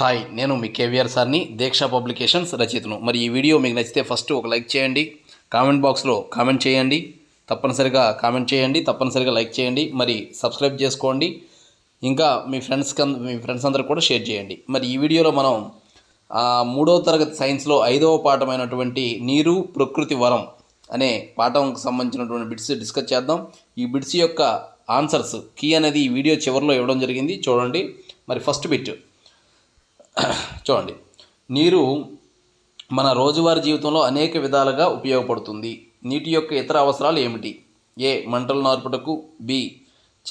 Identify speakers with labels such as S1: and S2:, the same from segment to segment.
S1: Hi నేను మీ కేవీఆర్ సార్ని దీక్ష publications రచయితను. మరి ఈ వీడియో మీకు నచ్చితే ఫస్ట్ ఒక లైక్ చేయండి కామెంట్ బాక్స్లో కామెంట్ చేయండి తప్పనిసరిగా కామెంట్ చేయండి తప్పనిసరిగా లైక్ చేయండి మరి సబ్స్క్రైబ్ చేసుకోండి ఇంకా మీ ఫ్రెండ్స్ మీ ఫ్రెండ్స్ అందరూ కూడా షేర్ చేయండి. మరి ఈ వీడియోలో మనం మూడవ తరగతి సైన్స్లో ఐదవ పాఠమైనటువంటి నీరు ప్రకృతి వరం అనే పాఠంకు సంబంధించినటువంటి బిట్స్ డిస్కస్ చేద్దాం. ఈ బిట్స్ యొక్క ఆన్సర్స్ కీ అనేది ఈ వీడియో చివరిలో ఇవ్వడం జరిగింది. చూడండి. మరి ఫస్ట్ బిట్. చూడండి. నీరు మన రోజువారీ జీవితంలో అనేక విధాలుగా ఉపయోగపడుతుంది. నీటి యొక్క ఇతర అవసరాలు ఏమిటి? ఏ. మంటలు నార్పుటకు. బి.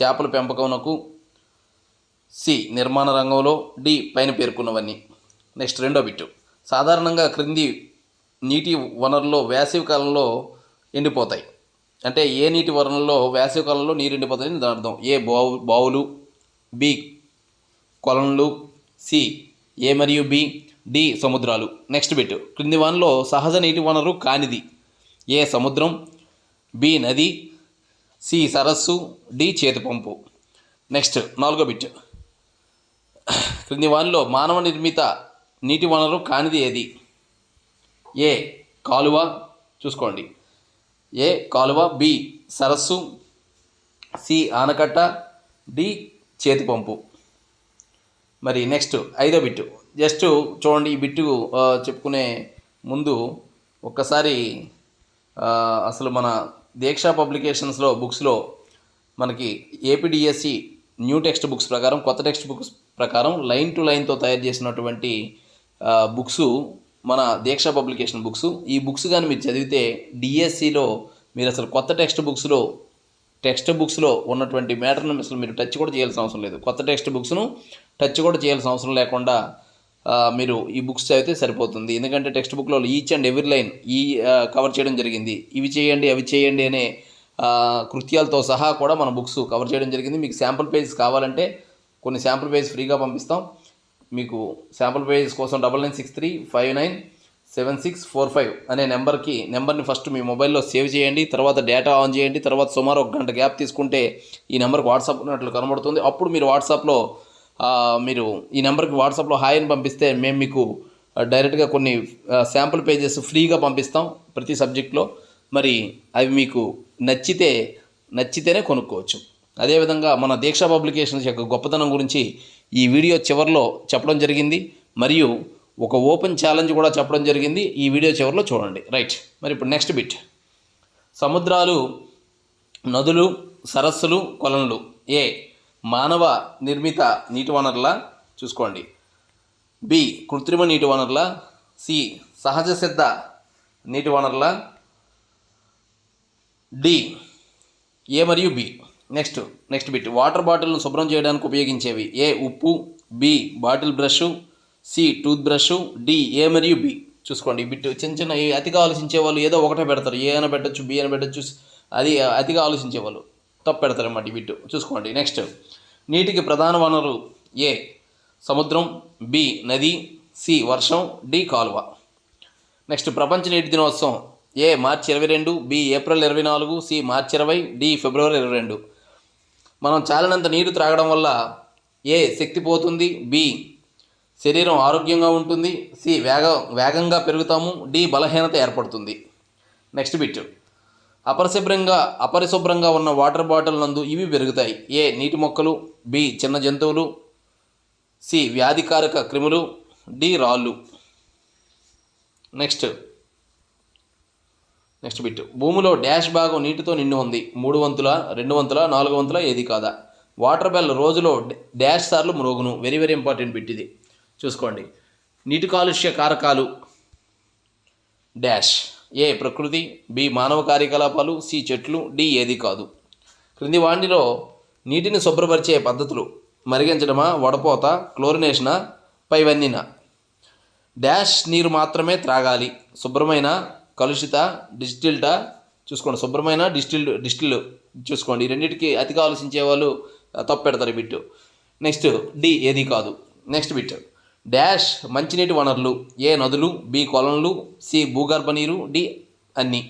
S1: చేపల పెంపకంకు సి. నిర్మాణ రంగంలో. డి. పైన పేర్కొన్నవన్నీ. నెక్స్ట్ రెండో బిట్టు. సాధారణంగా క్రింది నీటి వనరులు వేసవి కాలంలో ఎండిపోతాయి. అంటే ఏ నీటి వనరుల్లో వేసవి కాలంలో నీరు ఎండిపోతాయని దాని అర్థం. ఏ. బావు బావులు బి. కొలన్లు. సి. ఏ మరియు బి డి సముద్రాలు. నెక్స్ట్ బిట్ క్రింది వన్లో సహజ నీటి వనరు కానిది. ఏ సముద్రం బి నది సి సరస్సు డి చేతిపంపు నెక్స్ట్ నాలుగో బిట్ క్రింది వానిలో మానవ నిర్మిత నీటి వనరు కానిది ఏది? ఏ కాలువ చూసుకోండి. ఏ కాలువ బి సరస్సు సి ఆనకట్ట డి చేతిపంపు మరి నెక్స్ట్ ఐదో బిట్టు. జస్ట్ చూడండి ఈ బిట్టు చెప్పుకునే ముందు ఒక్కసారి అసలు మన దీక్ష పబ్లికేషన్స్లో బుక్స్లో మనకి ఏపీడిఎస్సి న్యూ టెక్స్ట్ బుక్స్ ప్రకారం కొత్త టెక్స్ట్ బుక్స్ ప్రకారం లైన్ టు లైన్తో తయారు చేసినటువంటి బుక్స్ మన దీక్ష పబ్లికేషన్ బుక్స్. ఈ బుక్స్ కానీ మీరు చదివితే డిఎస్సిలో మీరు అసలు కొత్త టెక్స్ట్ బుక్స్లో టెక్స్ట్ బుక్స్లో ఉన్నటువంటి మ్యాటర్ను అసలు మీరు టచ్ కూడా చేయాల్సిన అవసరం లేదు. కొత్త టెక్స్ట్ బుక్స్ను టచ్ కూడా చేయాల్సిన అవసరం లేకుండా మీరు ఈ బుక్స్ చదివితే సరిపోతుంది. ఎందుకంటే టెక్స్ట్ బుక్లో ఈచ్ అండ్ ఎవ్రీ లైన్ ఈ కవర్ చేయడం జరిగింది. ఇవి చేయండి అవి చేయండి అనే కృత్యాలతో సహా కూడా మన బుక్స్ కవర్ చేయడం జరిగింది. మీకు శాంపుల్ పేజెస్ కావాలంటే కొన్ని శాంపుల్ పేజెస్ ఫ్రీగా పంపిస్తాం. మీకు శాంపుల్ పేజెస్ కోసం double nine six three five nine seven six four five అనే నెంబర్కి నెంబర్ని ఫస్ట్ మీ మొబైల్లో సేవ్ చేయండి తర్వాత డేటా ఆన్ చేయండి తర్వాత సుమారు ఒక గంట గ్యాప్ తీసుకుంటే ఈ నెంబర్కి వాట్సాప్ ఉన్నట్లు కనబడుతుంది. అప్పుడు మీరు వాట్సాప్లో మీరు ఈ నెంబర్కి వాట్సాప్లో హాయ్ అని పంపిస్తే మేము మీకు డైరెక్ట్గా కొన్ని శాంపుల్ పేజెస్ ఫ్రీగా పంపిస్తాం ప్రతి సబ్జెక్ట్లో మరి అవి మీకు నచ్చితే నచ్చితేనే కొనుక్కోవచ్చు. అదేవిధంగా మన దీక్ష పబ్లికేషన్స్ యొక్క గొప్పతనం గురించి ఈ వీడియో చివరిలో చెప్పడం జరిగింది. మరియు ఒక ఓపెన్ ఛాలెంజ్ కూడా చెప్పడం జరిగింది. ఈ వీడియో చివరిలో చూడండి. రైట్. మరి ఇప్పుడు నెక్స్ట్ బిట్. సముద్రాలు నదులు సరస్సులు కొలనులు. ఏ. మానవ నిర్మిత నీటి వనరుల చూసుకోండి. బి. కృత్రిమ నీటి వనరుల. సి. సహజ సిద్ధ నీటి వనరుల. డి. ఏ మరియు B. Next next bit. Water బాటిల్ను శుభ్రం చేయడానికి ఉపయోగించేవి. ఏ. ఉప్పు. B. Bottle brush. C tooth brush D A మరియు బి. చూసుకోండి బిట్ చిన్న చిన్న అతిగా ఆలోచించే వాళ్ళు ఏదో ఒకటే పెడతారు. ఏ అని పెట్టచ్చు బి అని పెట్టచ్చు అది అతిగా ఆలోచించే వాళ్ళు తప్పు పెడతారు అన్నమాట ఈ బిట్ చూసుకోండి నెక్స్ట్. నీటికి ప్రధాన వనరు ఏ? సముద్రం బి నది సి వర్షం డి కాలువ. నెక్స్ట్ ప్రపంచ నీటి దినోత్సవం ఏ? మార్చి ఇరవై రెండు బి ఏప్రిల్ ఇరవై నాలుగు సి మార్చి ఇరవై డి ఫిబ్రవరి ఇరవై రెండు. మనం చాలినంత నీరు త్రాగడం వల్ల ఏ? శక్తి పోతుంది బి శరీరం ఆరోగ్యంగా ఉంటుంది. సి వేగ వేగంగా పెరుగుతాము. డి బలహీనత ఏర్పడుతుంది. Next bit. అపరిశుభ్రంగా అపరిశుభ్రంగా ఉన్న వాటర్ బాటిల్ నందు ఇవి పెరుగుతాయి. ఏ నీటి మొక్కలు. బి చిన్న జంతువులు. సి వ్యాధికారక క్రిములు. డి రాళ్ళు. నెక్స్ట్. Next bit. భూమిలో డ్యాష్ భాగం నీటితో నిండి ఉంది. మూడు వంతుల రెండు వంతుల నాలుగు వంతుల ఏది కాదా? వాటర్ బెల్ రోజులో డ్యాష్ సార్లు మ్రోగును వెరీ వెరీ ఇంపార్టెంట్ బిట్ ఇది. చూసుకోండి. నీటి కాలుష్య కారకాలు. డాష్. ఏ ప్రకృతి. బి మానవ కార్యకలాపాలు. సి చెట్లు. డి ఏది కాదు. క్రింది వాణిలో నీటిని శుభ్రపరిచే పద్ధతులు. మరిగించడమా? వడపోత క్లోరినేషనా? పైవన్నీనా? డాష్ నీరు మాత్రమే త్రాగాలి. శుభ్రమైన కలుషిత డిస్టిల్టా చూసుకోండి. శుభ్రమైన డిస్టిల్ డిస్టిల్ చూసుకోండి. ఈ రెండింటికి అతిగా ఆలోచించే వాళ్ళు తప్పు పెడతారు బిట్టు. నెక్స్ట్ డి ఏది కాదు. Next bit. డాష్ మంచినీటి వనరులు ఏ నదులు బి కొలంలు సి భూగర్భ నీరు డి అన్ని.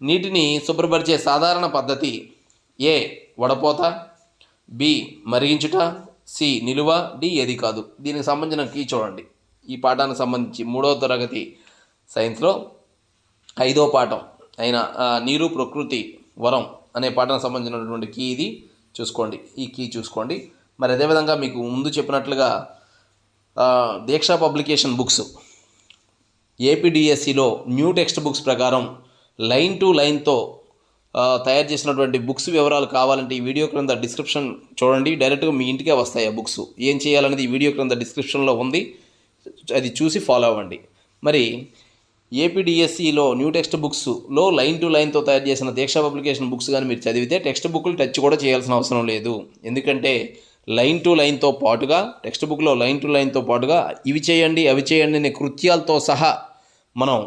S1: నీటిని శుభ్రపరిచే సాధారణ పద్ధతి ఏ వడపోత బి మరిగించుట సి నిలువ డి ఏది కాదు. దీనికి సంబంధించిన కీ చూడండి. ఈ పాఠానికి సంబంధించి మూడవ తరగతి సైన్స్లో ఐదో పాఠం అయిన ఆ, నీరు ప్రకృతి వరం అనే పాఠానికి సంబంధించినటువంటి కీ ఇది. చూసుకోండి. ఈ కీ చూసుకోండి. మరి అదేవిధంగా మీకు ముందు చెప్పినట్లుగా దీక్షా పబ్లికేషన్ బుక్స్. ఏపీడిఎస్సిలో న్యూ టెక్స్ట్ బుక్స్ ప్రకారం లైన్ టు లైన్తో తయారు చేసినటువంటి బుక్స్ వివరాలు కావాలంటే ఈ వీడియో క్రింద డిస్క్రిప్షన్ చూడండి. డైరెక్ట్గా మీ ఇంటికే వస్తాయి ఆ బుక్స్. ఏం చేయాలనేది ఈ వీడియో క్రింద డిస్క్రిప్షన్లో ఉంది. అది చూసి ఫాలో అవ్వండి. మరి ఏపీడిఎస్సిలో న్యూ టెక్స్ట్ బుక్స్లో లైన్ టు లైన్తో తయారు చేసిన దీక్షా పబ్లికేషన్ బుక్స్ కానీ మీరు చదివితే టెక్స్ట్ బుక్లు టచ్ కూడా చేయాల్సిన అవసరం లేదు. ఎందుకంటే లైన్ టు లైన్తో పాటుగా టెక్స్ట్ బుక్లో లైన్ టు లైన్తో పాటుగా ఇవి చేయండి అవి చేయండి అనే కృత్యాలతో సహా మనం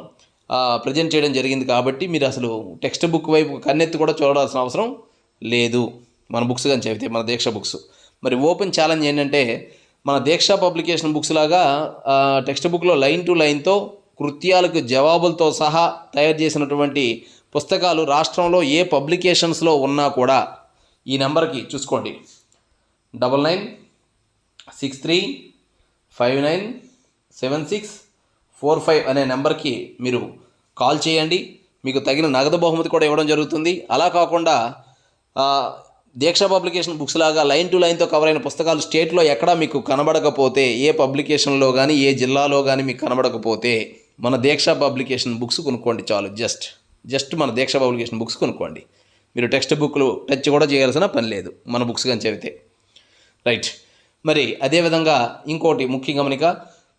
S1: ప్రజెంట్ చేయడం జరిగింది కాబట్టి మీరు అసలు టెక్స్ట్ బుక్ వైపు కన్నెత్తి కూడా చూడాల్సిన అవసరం లేదు. మన బుక్స్ కానీ చెబితే మన దీక్ష బుక్స్. మరి ఓపెన్ ఛాలెంజ్ ఏంటంటే మన దీక్ష పబ్లికేషన్ బుక్స్ లాగా టెక్స్ట్ బుక్లో లైన్ టు లైన్తో కృత్యాలకు జవాబులతో సహా తయారు చేసినటువంటి పుస్తకాలు రాష్ట్రంలో ఏ పబ్లికేషన్స్లో ఉన్నా కూడా ఈ నెంబర్కి చూసుకోండి. Double nine six three five nine seven six four five అనే నెంబర్కి మీరు కాల్ చేయండి. మీకు తగిన నగదు బహుమతి కూడా ఇవ్వడం జరుగుతుంది. అలా కాకుండా దీక్ష పబ్లికేషన్ బుక్స్ లాగా లైన్ టు లైన్తో కవర్ అయిన పుస్తకాలు స్టేట్లో ఎక్కడా మీకు కనబడకపోతే ఏ పబ్లికేషన్లో కానీ ఏ జిల్లాలో కానీ మీకు కనబడకపోతే మన దీక్ష పబ్లికేషన్ బుక్స్ కొనుక్కోండి చాలు. జస్ట్ జస్ట్ మన దీక్ష పబ్లికేషన్ బుక్స్ కొనుక్కోండి. మీరు టెక్స్ట్ బుక్లు టచ్ కూడా చేయాల్సిన పని లేదు. మన బుక్స్ కానీ చెబితే రైట్ మరి అదేవిధంగా ఇంకోటి ముఖ్య గమనిక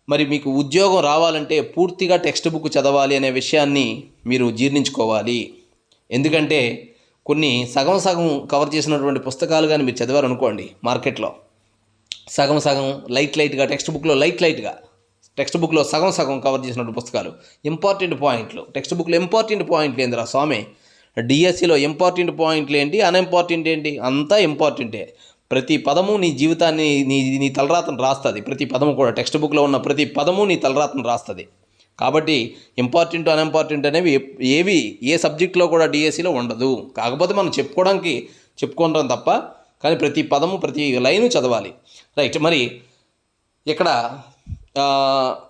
S1: మరి మీకు ఉద్యోగం రావాలంటే పూర్తిగా టెక్స్ట్ బుక్ చదవాలి అనే విషయాన్ని మీరు జీర్ణించుకోవాలి. ఎందుకంటే కొన్ని సగం సగం కవర్ చేసినటువంటి పుస్తకాలు కానీ మీరు చదివారనుకోండి మార్కెట్లో. సగం సగం లైట్ లైట్గా టెక్స్ట్ బుక్లో లైట్ లైట్గా టెక్స్ట్ బుక్లో సగం సగం కవర్ చేసినటువంటి పుస్తకాలు. ఇంపార్టెంట్ పాయింట్లు టెక్స్ట్ బుక్లో ఇంపార్టెంట్ పాయింట్లు ఏందిరా స్వామి? డిఎస్సిలో ఇంపార్టెంట్ పాయింట్లు ఏంటి? అన్ఇంపార్టెంట్ ఏంటి? అంతా ఇంపార్టెంటే ప్రతి పదము నీ జీవితాన్ని నీ నీ తలరాతను రాస్తుంది. ప్రతి పదము కూడా టెక్స్ట్ బుక్లో ఉన్న ప్రతి పదము నీ తలరాతను రాస్తుంది. కాబట్టి ఇంపార్టెంట్ అన్ఇంపార్టెంట్ అనేవి ఏవి ఏ సబ్జెక్ట్లో కూడా డిఎస్సిలో ఉండదు. కాకపోతే మనం చెప్పుకోవడానికి చెప్పుకుంటాం తప్ప కానీ ప్రతి పదము ప్రతి లైను చదవాలి. రైట్ మరి ఇక్కడ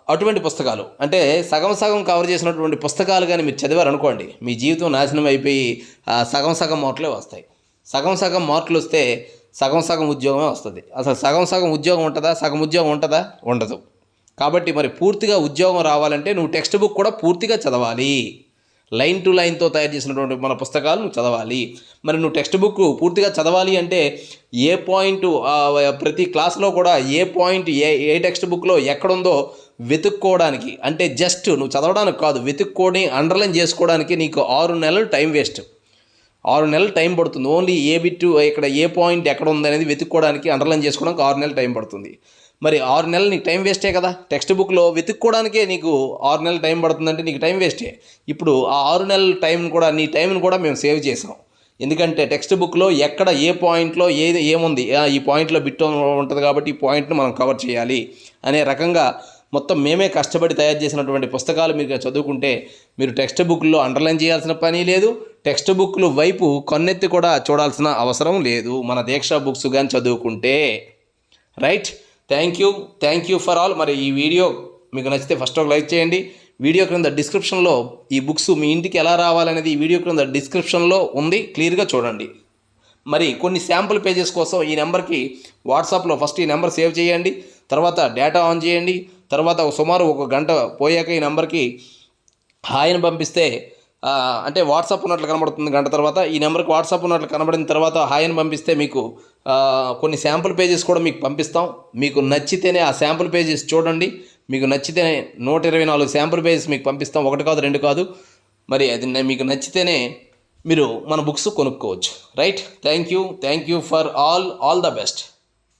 S1: అటువంటి పుస్తకాలు. అంటే సగం సగం కవర్ చేసినటువంటి పుస్తకాలు కానీ మీరు చదివారనుకోండి మీ జీవితం నాశనం అయిపోయి ఆ, సగం సగం మార్కులే వస్తాయి. సగం సగం మార్కులు వస్తే సగం సగం ఉద్యోగమే వస్తుంది. అసలు సగం సగం ఉద్యోగం ఉంటుందా? సగం ఉద్యోగం ఉంటుందా? ఉండదు. కాబట్టి మరి పూర్తిగా ఉద్యోగం రావాలంటే నువ్వు టెక్స్ట్ బుక్ కూడా పూర్తిగా చదవాలి. లైన్ టు లైన్తో తయారు చేసినటువంటి మన పుస్తకాలు నువ్వు చదవాలి. మరి నువ్వు టెక్స్ట్ బుక్ పూర్తిగా చదవాలి అంటే ఏ పాయింట్ ప్రతి క్లాస్లో కూడా ఏ పాయింట్ ఏ ఏ టెక్స్ట్ బుక్లో ఎక్కడుందో వెతుక్కోవడానికి అంటే జస్ట్ నువ్వు చదవడానికి కాదు వెతుక్కొని అండర్లైన్ చేసుకోవడానికి నీకు ఆరు నెలలు టైం వేస్ట్. ఆరు నెలలు టైం పడుతుంది. ఓన్లీ ఏ బిట్ ఇక్కడ ఏ పాయింట్ ఎక్కడ ఉంది అనేది వెతుక్కోవడానికి అండర్లైన్ చేసుకోవడానికి ఆరు నెలలు టైం పడుతుంది. మరి ఆరు నెలలు నీకు టైం వేస్టే కదా? టెక్స్ట్ బుక్లో వెతుక్కోవడానికే నీకు ఆరు నెలలు టైం పడుతుందంటే నీకు టైం వేస్టే. ఇప్పుడు ఆ ఆరు నెలల టైం కూడా నీ టైంని కూడా మేము సేవ్ చేసాం ఎందుకంటే టెక్స్ట్ బుక్లో ఎక్కడ ఏ పాయింట్లో ఏది ఏముంది ఈ పాయింట్లో బిట్ ఉంటుంది కాబట్టి ఈ పాయింట్ని మనం కవర్ చేయాలి అనే రకంగా మొత్తం మేమే కష్టపడి తయారు చేసినటువంటి పుస్తకాలు మీరు చదువుకుంటే మీరు టెక్స్ట్ బుక్లో అండర్లైన్ చేయాల్సిన పని లేదు. టెక్స్ట్ బుక్లు వైపు కన్నెత్తి కూడా చూడాల్సిన అవసరం లేదు. మన దీక్ష బుక్స్ కానీ చదువుకుంటే. Right? Thank you. Thank you for all. మరి ఈ వీడియో మీకు నచ్చితే ఫస్ట్ ఒక లైక్ చేయండి. వీడియో క్రింద డిస్క్రిప్షన్లో ఈ బుక్స్ మీ ఇంటికి ఎలా రావాలనేది ఈ వీడియో క్రింద డిస్క్రిప్షన్లో ఉంది. క్లియర్గా చూడండి. మరి కొన్ని శాంపుల్ పేజెస్ కోసం ఈ నెంబర్కి వాట్సాప్లో ఫస్ట్ ఈ నెంబర్ సేవ్ చేయండి. తర్వాత డేటా ఆన్ చేయండి. తర్వాత సుమారు ఒక గంట పోయాక ఈ నెంబర్కి హాయిని పంపిస్తే అంటే వాట్సాప్ ఉన్నట్లు కనబడుతుంది గంట తర్వాత. ఈ నెంబర్కి వాట్సాప్ ఉన్నట్లు కనబడిన తర్వాత హాయ్ని పంపిస్తే మీకు కొన్ని శాంపుల్ పేజెస్ కూడా మీకు పంపిస్తాం. మీకు నచ్చితేనే ఆ శాంపుల్ పేజెస్ చూడండి. మీకు నచ్చితేనే నూట ఇరవై నాలుగు శాంపుల్ పేజెస్ మీకు పంపిస్తాం. ఒకటి కాదు రెండు కాదు. మరి అది మీకు నచ్చితేనే మీరు మన బుక్స్ కొనుక్కోవచ్చు. Right? Thank you thank you for all all the best.